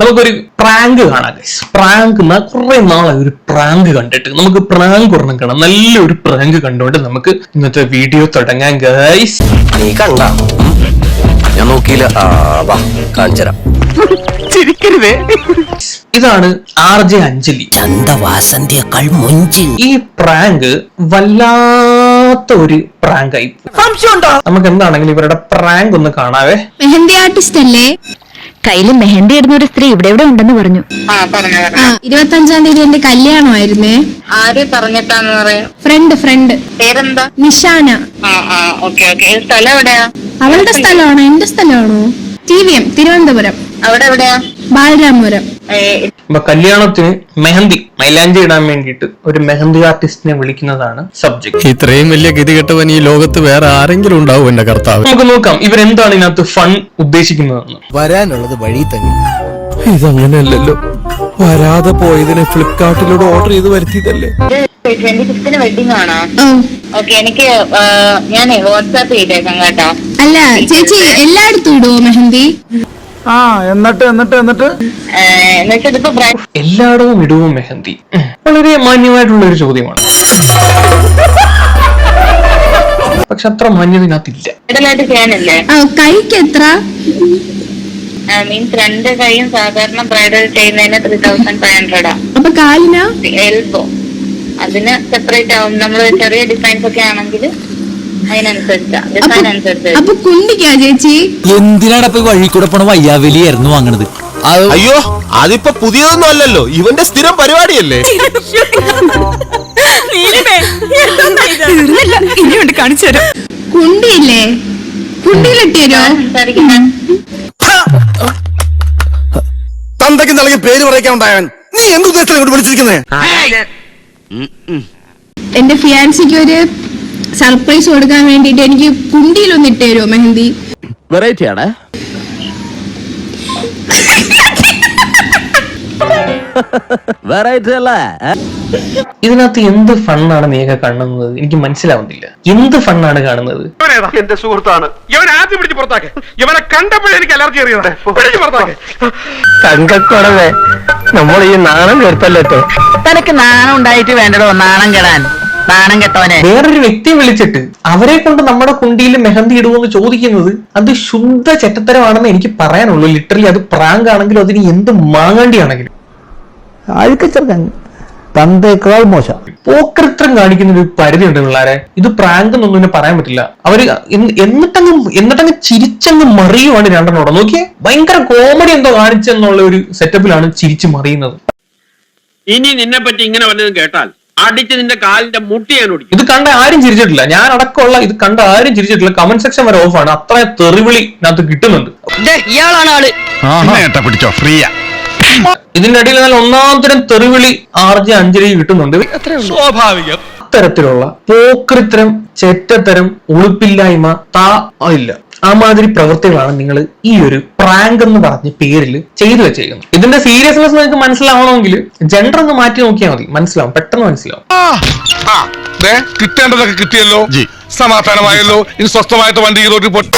നമുക്കൊരു പ്രാങ്ക് കാണാം പ്രാങ്ക് കുറെ നാളായി ഒരു പ്രാങ്ക് കണ്ടിട്ട്. നമുക്ക് പ്രാങ്ക് ഒരെണ്ണം കാണാം. നല്ലൊരു പ്രാങ്ക് കണ്ടുകൊണ്ട് നമുക്ക് ഇന്നത്തെ വീഡിയോ തുടങ്ങാൻ ഗൈസ് നീ കണ്ട. ഞാൻ നോക്കിയില്ല. ആ വാ കാണിച്ചരാം ഇതാണ് ആർ ജെ അഞ്ജലി. ഈ പ്രാങ്ക് വല്ലാത്ത ഒരു പ്രാങ്ക് ആയി. നമുക്ക് എന്താണെങ്കിലും ഇവരുടെ പ്രാങ്ക് ഒന്ന് കാണാവേ. മെഹന്തി ആർട്ടിസ്റ്റ് അല്ലേ? കയ്യിൽ മെഹന്തി ഇടുന്ന ഒരു സ്ത്രീ ഇവിടെ ഇവിടെ ഉണ്ടെന്ന് പറഞ്ഞു. ആ പറഞ്ഞു ആ ഇരുപത്തി അഞ്ചാം തീയതി എന്റെ കല്യാണമായിരുന്നേ. ആര് പറഞ്ഞിട്ടാന്ന് പറയാ? Friend friend. പേരെന്താ? നിഷാന. ആ ആ ഓക്കെ ഓക്കെ. സ്ഥലം എവിടെയാ? അവളുടെ സ്ഥലമാണോ? എന്റെ സ്ഥലമാണോ? T V M Thiruvananthapuram. അവിടെ എവിടെയാ? ബാലരാമപുരം. അപ്പൊ കല്യാണത്തിന് മെഹന്തി മൈലാഞ്ചി ഇടാൻ വേണ്ടിയിട്ട് ഒരു മെഹന്തി ആർട്ടിസ്റ്റിനെ വിളിക്കുന്നതാണ് സബ്ജക്ട് ഇത്രയും വലിയ ഗതികെട്ടവൻ ഈ ലോകത്ത് വേറെ ആരെങ്കിലും ഉണ്ടാവും എന്റെ കർത്താവ്. നമുക്ക് നോക്കാം ഇവരെന്താണ് ഇതിനകത്ത് ഫൺ ഉദ്ദേശിക്കുന്നതെന്ന്. വരാനുള്ളത് വഴി തന്നെ. ഇതങ്ങനെയല്ലല്ലോ. വരാതെ പോയതിനെ ഫ്ലിപ്കാർട്ടിലൂടെ ഓർഡർ ചെയ്ത് വരുത്തിയതല്ലേ? ട്വന്റി ഫിഫ്തിന് വെഡിങ് ആണോ? ഓക്കെ എനിക്ക് ഞാൻ വാട്സാപ്പ് ചെയ്തേക്കാം കേട്ടോ. അല്ല ചേച്ചി എല്ലായിടത്തും ഇടുവോ മെഹന്തി? ആ എന്നിട്ട് എന്നിട്ട് എന്നിട്ട്. എന്നുവെച്ചാൽ ഇതിപ്പോ ബ്രൈഡ് എല്ലായിടവും ഇടുവോ മെഹന്തി. വളരെ മാന്യമായിട്ടുള്ള ഒരു ചോദ്യമാണ്. പക്ഷെ അത്ര മാന്യത ഇതിനകത്തില്ല. ബ്രൈഡലായിട്ട് ചെയ്യാനല്ലേ? ആ കൈക്ക് എത്ര? മീൻസ് രണ്ട് കൈയും സാധാരണ ബ്രൈഡൽ ചെയ്യുന്നതിന് ത്രീ തൗസൻഡ് ഫൈവ് ഹൺഡ്രഡാ അപ്പൊ കാലിനാ? എൽബോ. അതിന് സെപ്പറേറ്റ് ആവും. നമ്മൾ ചെറിയ ഡിസൈൻസ് ഒക്കെ ആണെങ്കിൽ അപ്പൊ കുണ്ടിക്കാ ചേച്ചി? വഴി കൂടെ പോണ വയ്യാവലിയായിരുന്നു വാങ്ങണത്? അത് അയ്യോ അതിപ്പോ പുതിയതൊന്നും അല്ലല്ലോ. ഇവന്റെ സ്ഥിരം പരിപാടിയല്ലേ? ഇനിയുണ്ട് കാണിച്ചു തരാം. കുണ്ടിയില്ലേ? തന്തയ്ക്ക് നൽകിയ പേര് പറയിക്കാൻ ഉണ്ടായവൻ. നീ എന്തുദ്ദേശത്തിലാണ് ഇങ്ങോട്ട് വിളിച്ചിരിക്കുന്നേ? എന്റെ ഫിയാൻസിക്ക് ഒരു സർപ്രൈസ് കൊടുക്കാൻ വേണ്ടിട്ട് എനിക്ക് കുണ്ടിയിലൊന്ന് ഇട്ട് തരുമോ മെഹന്തി? വെറൈറ്റി ആണ്? വെറൈറ്റി അല്ലേ? ഇതിനകത്ത് എന്ത് ഫണ്ണാണ് നീയൊക്കെ കാണുന്നത്? എനിക്ക് മനസ്സിലാവുന്നില്ല. എന്ത് ഫണ്ണാണ് കാണുന്നത്? എന്റെ സുഹൃത്താണ്. ഇവനെ ആദ്യം പിടിച്ച് പുറത്താക്കെ. ഇവനെ കണ്ടപ്പോഴേ എനിക്ക് അലർജി അറിയാതെ പിടിച്ച് പുറത്താക്കെ. തങ്കക്കുറവേ നമ്മൾ ഈ നാണം കെടുത്തല്ലോ തനക്ക് നാണം ഉണ്ടായിട്ട് വേണ്ടടോ? നാണം കെടാൻ. നാണം കെട്ടവനെ. വേറൊരു വ്യക്തി വിളിച്ചിട്ട് അവരെ കൊണ്ട് നമ്മുടെ കുണ്ടിയിൽ മെഹന്തി ഇടുമെന്ന് ചോദിക്കുന്നത് അത് ശുദ്ധ ചെറ്റത്തരമാണെന്ന് എനിക്ക് പറയാനുള്ളൂ. ലിറ്ററലി അത് പ്രാങ്ക് ആണെങ്കിലും അതിന് എന്ത് മാങ്ങാണ്ടിയാണെങ്കിലും. തന്തേക്കാൾ മോശം. പോക്കൃത്രം കാണിക്കുന്ന ഒരു പരിധി ഉണ്ട് പിള്ളേരെ. ഇത് പ്രാങ്ക് എന്നൊന്നും പിന്നെ പറയാൻ പറ്റില്ല. അവർ എന്നിട്ടങ്ങ് എന്നിട്ടങ്ങ് ചിരിച്ചങ്ങ് മറിയുവാണ് രണ്ടെണ്ണോടെ നോക്കിയേ ഭയങ്കര കോമഡി എന്തോ കാണിച്ചെന്നുള്ള ഒരു സെറ്റപ്പിലാണ് ചിരിച്ചു മറിയുന്നത്. ഇനി നിന്നെ പറ്റി ഇങ്ങനെ വല്ലതും കേട്ടാൽ അടിച്ച് നിന്റെ കാലിന്റെ മുട്ടി ഞാൻ ഒടിക്കും ഇത് കണ്ട ആരും ചിരിച്ചിട്ടില്ല. ഞാൻ അടക്കമുള്ള ഇത് കണ്ട ആരും ചിരിച്ചിട്ടില്ല. കമന്റ് സെക്ഷൻ വരെ ഓഫാണ് അത്ര തെറിവിളി ഇതിനകത്ത് കിട്ടുന്നുണ്ട്. ഇയാളാണ് ആൾ. പിടിച്ചോ? ഫ്രീയാ. ഇതിന്റെ അടിയിൽ നല്ല ഒന്നാം തരം തെറിവിളി ആർജി അഞ്ജലി കിട്ടുന്നുണ്ട്. സ്വാഭാവികം. അത്തരത്തിലുള്ള പോക്രിത്തരം ചെറ്റത്തരം ഉളുപ്പില്ലായ്മ താ ഇല്ല. ആ മാതിരി പ്രവൃത്തികളാണ് നിങ്ങൾ ഈ ഒരു പ്രാങ്ക് എന്ന് പറഞ്ഞ പേരിൽ ചെയ്തു വെച്ചേക്കുന്നത്. ഇതിന്റെ സീരിയസ്നെസ് നിങ്ങൾക്ക് മനസ്സിലാവണമെങ്കിൽ ജെൻഡർ ഒന്ന് മാറ്റി നോക്കിയാൽ മതി. മനസ്സിലാവും. പെട്ടെന്ന് മനസ്സിലാവും. കിട്ടേണ്ടതൊക്കെ കിട്ടിയല്ലോ. സമാധാനമായല്ലോ. ഇനി സ്വസ്ഥമായിട്ട് വണ്ടി റോഡിൽ പോട്ടെ